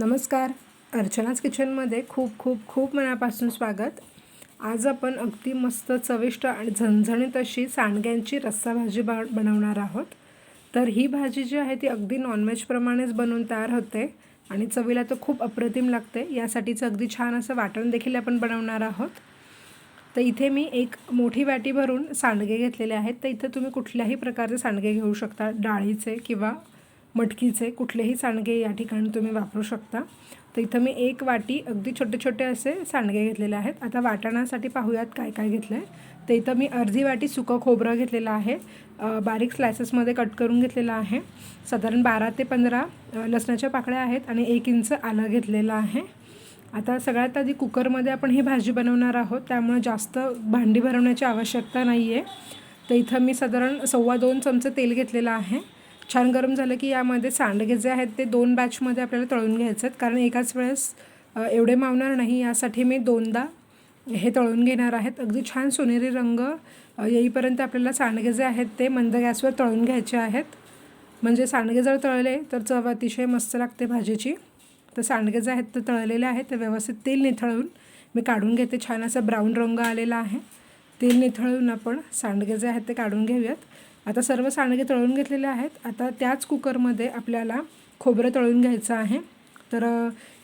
नमस्कार. अर्चनाच किचनमध्ये खूप खूप खूप मनापासून स्वागत. आज आपण अगदी मस्त चविष्ट आणि झणझणीत अशी सांडग्यांची रस्सा भाजी बा बनवणार आहोत. तर ही भाजी जी आहे ती अगदी नॉनव्हेजप्रमाणेच बनवून तयार होते आणि चवीला तर खूप अप्रतिम लागते. यासाठीचं अगदी छान असं वाटण देखील आपण बनवणार आहोत. तर इथे मी एक मोठी वाटी भरून सांडगे घेतलेले आहेत. तर इथं तुम्ही कुठल्याही प्रकारचे सांडगे घेऊ शकता. डाळीचे किंवा मटकीचे कुठलेही सांडगे या ठिकाणी तुम्ही वापरू शकता. तर इथं मी एक वाटी अगदी छोटे छोटे असे सांडगे घेतलेले आहेत. आता वाटणासाठी पाहूयात काय काय घेतलं आहे तर इथं मी अर्धी वाटी सुकं खोबरं घेतलेलं आहे. बारीक स्लायसेसमध्ये कट करून घेतलेलं आहे. साधारण बारा ते पंधरा लसणाच्या पाकळ्या आहेत आणि एक इंच आलं घेतलेलं आहे. आता सगळ्यात आधी कुकरमध्ये आपण ही भाजी बनवणार आहोत. त्यामुळे जास्त भांडी भरवण्याची आवश्यकता नाही आहे तर इथं मी साधारण सव्वा दोन चमचे तेल घेतलेलं आहे. छान गरम झालं की यामध्ये सांडगे जे आहेत ते दोन बॅचमध्ये आपल्याला तळून घ्यायचे आहेत. कारण एकाच वेळेस एवढे मावणार नाही यासाठी मी दोनदा हे तळून घेणार आहेत. अगदी छान सोनेरी रंग येईपर्यंत आपल्याला सांडगे जे आहेत ते मंद गॅसवर तळून घ्यायचे आहेत. म्हणजे सांडगे जर तळले तर चव अतिशय मस्त लागते भाजीची. तर सांडगे जे आहेत ते तळलेले आहेत ते व्यवस्थित तेल निथळून मी काढून घेते. छान असा ब्राऊन रंग आलेला आहे. तेल निथळून आपण सांडगे जे आहेत ते काढून घेऊयात. आता सर्व सांडगे तळून घेतलेले आहेत. आता त्याच कुकरमध्ये आपल्याला खोबरं तळून घ्यायचं आहे. तर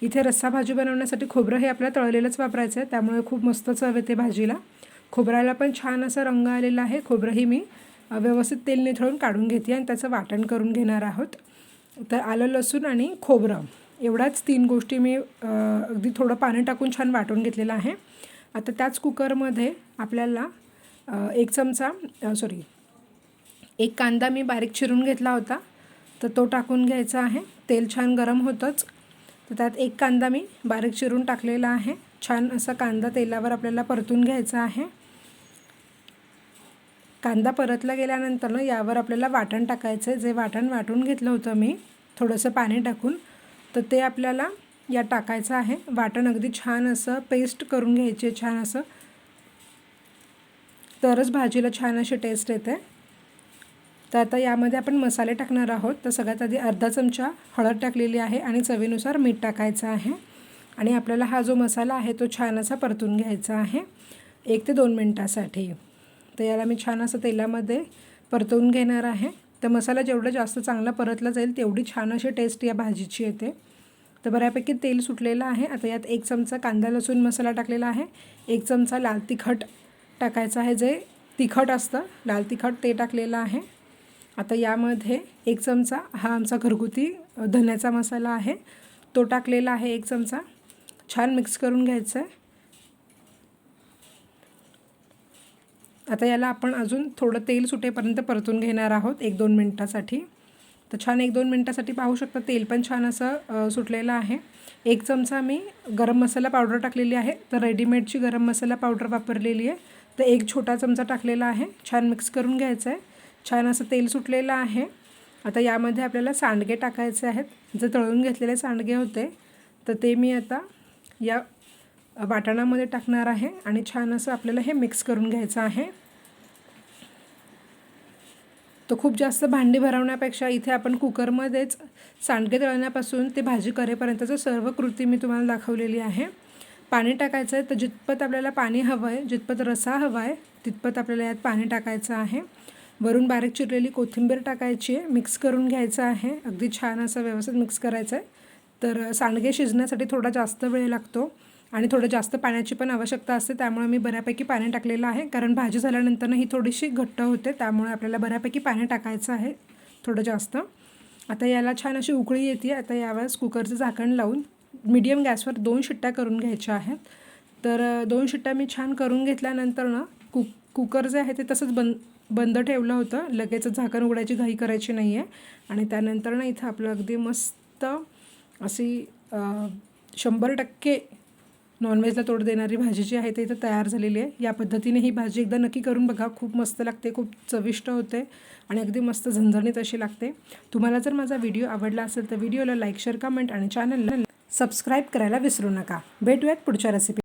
इथे रस्सा भाजी बनवण्यासाठी खोबरं हे आपल्याला तळलेलंच वापरायचं आहे त्यामुळे खूप मस्त चव येते भाजीला. खोबऱ्याला पण छान असा रंग आलेला आहे. खोबरंही मी व्यवस्थित तेल निथळून काढून घेते आणि त्याचं वाटण करून घेणार आहोत. तर आलं लसूण आणि खोबरं. एवढ्याच तीन गोष्टी मी अगदी थोडं पाणी टाकून छान वाटून घेतलेलं आहे. आता त्याच कुकरमध्ये आपल्याला एक चमचा सॉरी एक कांदा मी बारीक चिरून घेतला होता. तर तो टाकून घ्यायचा आहे. तेल छान गरम होतंच. तर त्यात एक कांदा मी बारीक चिरून टाकलेला आहे. छान असा कांदा तेलावर आपल्याला परतून घ्यायचा आहे. कांदा परतला गेल्यानंतर ना यावर आपल्याला वाटण टाकायचं आहे जे वाटण वाटून घेतलं होतं मी थोडंसं पाणी टाकून तर ते आपल्याला या टाकायचं आहे. वाटण अगदी छान असं पेस्ट करून घ्यायचे छान असं. तरच भाजीला छान अशी टेस्ट येते. तर आता यामध्ये आपण मसाले टाकणार आहोत. तर सगळ्यात आधी अर्धा चमचा हळद टाकलेली आहे आणि चवीनुसार मीठ टाकायचं आहे. आणि आपल्याला हा जो मसाला आहे तो छान असा परतून घ्यायचा आहे. एक ते दोन मिनटासाठी. तर याला मी छान असं तेलामध्ये परतवून घेणार आहे. तर मसाला जेवढा जास्त चांगला परतला जाईल तेवढी छान अशी टेस्ट या भाजीची येते. तर बऱ्यापैकी तेल सुटलेलं आहे. आता यात एक चमचा कांदा लसूण मसाला टाकलेला आहे. एक चमचा लाल तिखट टाकायचं आहे. जे तिखट असतं लाल तिखट ते टाकलेलं आहे. आता यामध्ये एक चमचा हा आमचा घरगुती धन्याचा मसाला आहे. तो टाकलेला आहे एक चमचा. छान मिक्स करून घ्यायचं आहे. आता याला आपण अजून थोडं तेल सुटेपर्यंत परतून घेणार आहोत एक दोन मिनटासाठी. तर छान एक दोन मिनटासाठी पाहू शकता तेल पण छान असं सुटलेलं आहे. एक चमचा मी गरम मसाला पावडर टाकलेली आहे. तर रेडीमेडची गरम मसाला पावडर वापरलेली आहे. तर एक छोटा चमचा टाकलेला आहे. छान मिक्स करून घ्यायचं आहे. छान असं तेल सुटलेलं आहे. आता यामध्ये आपल्याला सांडगे टाकायचे आहेत. जे तळून घेतलेले सांडगे होते तर ते मी आता या वाटणामध्ये टाकणार आहे आणि छान असं आपल्याला हे मिक्स करून घ्यायचं आहे. तर खूप जास्त भांडी भरवण्यापेक्षा इथे आपण कुकरमध्येच सांडगे तळण्यापासून ते भाजी करेपर्यंतचं सर्व कृती मी तुम्हाला दाखवलेली आहे. पाणी टाकायचं आहे तर जितपत आपल्याला पाणी हवं आहे जितपत रसा हवा आहे तितपत आपल्याला यात पाणी टाकायचं आहे. वरून बारीक चिरलेली कोथिंबीर टाकायची आहे. मिक्स करून घ्यायचं आहे. अगदी छान असं व्यवस्थित मिक्स करायचं आहे. तर सांडगे शिजण्यासाठी थोडा जास्त वेळ लागतो आणि थोडं जास्त पाण्याची पण आवश्यकता असते. त्यामुळे मी बऱ्यापैकी पाणी टाकलेलं आहे. कारण भाजी झाल्यानंतर ही थोडीशी घट्ट होते. त्यामुळे आपल्याला बऱ्यापैकी पाणी टाकायचं आहे थोडं जास्त. आता याला छान अशी उकळी येते. आता यावेळेस कुकरचं झाकण लावून मीडियम गॅसवर दोन शिट्ट्या करून घ्यायच्या आहेत. तर दोन शिट्ट्या मी छान करून घेतल्यानंतर ना कुक कुकर जे आहे ते तसंच बंद बंद ठेवलं होतं. लगेच झाकण उघडायची घाई करायची नाही आहे आणि त्यानंतर ना इथं आपलं अगदी मस्त अशी शंभर टक्के नॉनव्हेजला तोड देणारी भाजी जी आहे ते इथं तयार झालेली आहे. या पद्धतीने ही भाजी एकदा नक्की करून बघा. खूप मस्त लागते खूप चविष्ट होते आणि अगदी मस्त झणझणीत अशी लागते. तुम्हाला जर माझा व्हिडिओ आवडला असेल तर व्हिडिओला लाईक शेअर कमेंट आणि चॅनलला सबस्क्राईब करायला विसरू नका. भेटूयात पुढच्या रेसिपी